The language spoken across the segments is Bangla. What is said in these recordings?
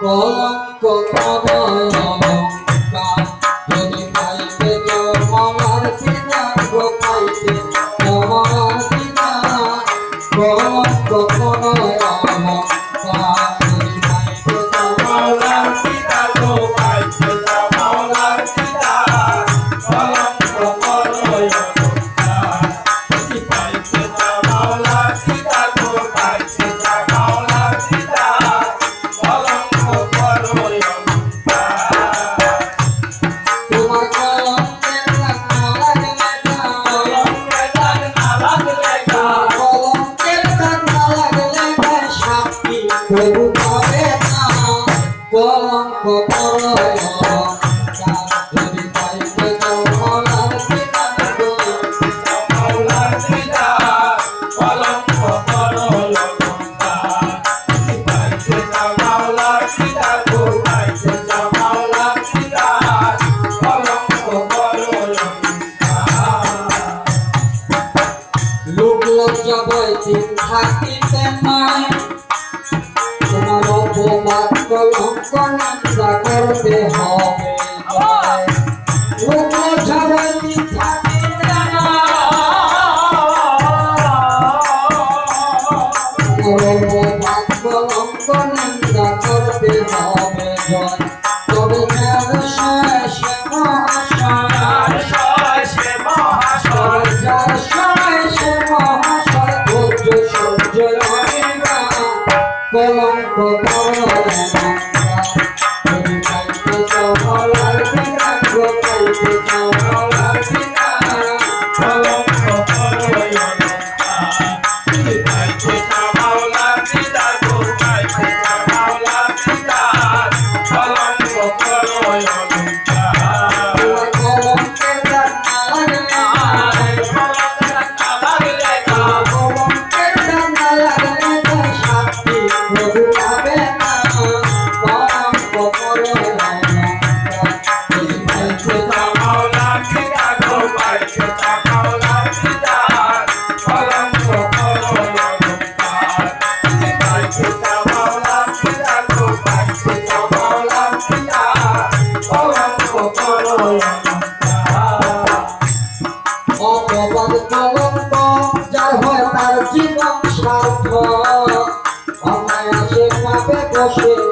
কলঙ্ক Look, look, your boy, think happy, and mine. উপন্যাসা করতে হবে উপসরণী থাকে না করব ভাগ্য অঙ্কনন্দা করতে হবে জয়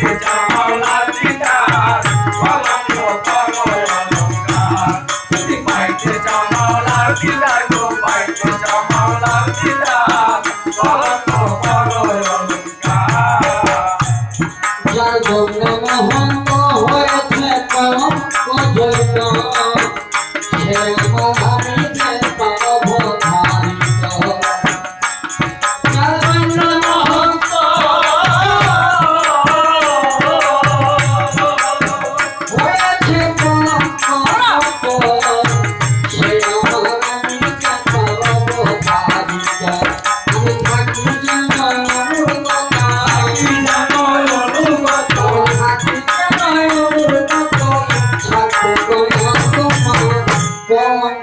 Hare Ram.